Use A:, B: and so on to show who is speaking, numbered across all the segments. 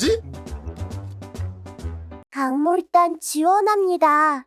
A: 뭐지?
B: 강몰단 지원합니다.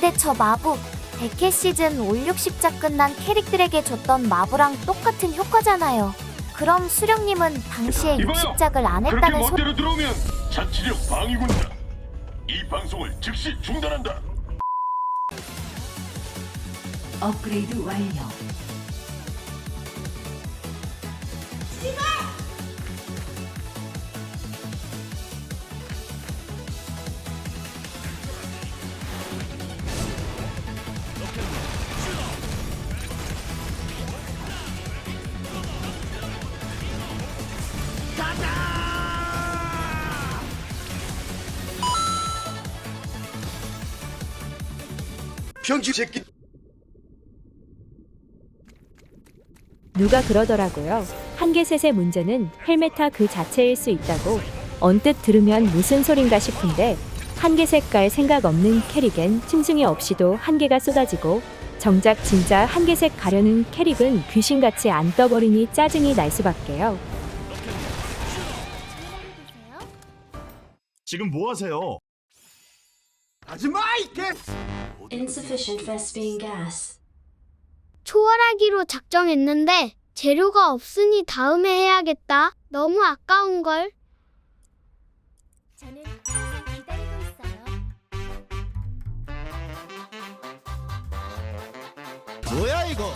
B: 근데 저 마부 100회 시즌 올 60자 끝난 캐릭들에게 줬던 마부랑 똑같은 효과잖아요. 그럼 수령님은 당시에
C: 이봐요.
B: 60작을 안
C: 그렇게
B: 했다는 소리
C: 멋대로 들어오면 자치력 방위군이다. 이 방송을 즉시 중단한다.
D: 업그레이드 완료.
A: 병신 새끼.
E: 누가 그러더라고요. 한계셋의 문제는 헬메타 그 자체일 수 있다고. 언뜻 들으면 무슨 소린가 싶은데 한계색깔 생각 없는 캐릭엔 층층이 없이도 한계가 쏟아지고 정작 진짜 한계색 가려는 캐릭은 귀신같이 안 떠버리니 짜증이 날 수밖에요.
F: 지금 뭐 하세요?
A: 하지마 이 개.
G: Insufficient Vespine gas.
H: 초월하기로 작정했는데 재료가 없으니 다음에 해야겠다. 너무 아까운 걸.
B: 저는 항상 기다리고 있어요.
A: 뭐야 이거?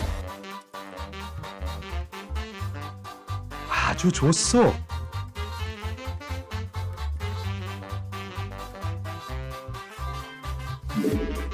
F: 아주 좋소. Thank you.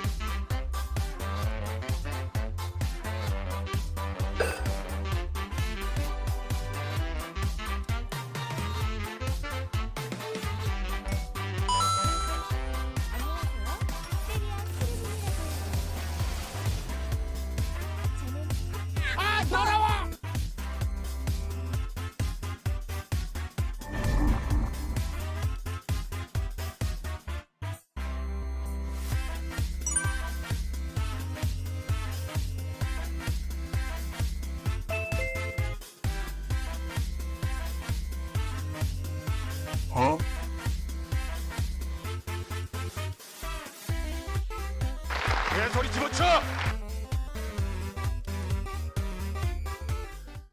F: 어?
C: 개소리 집어쳐.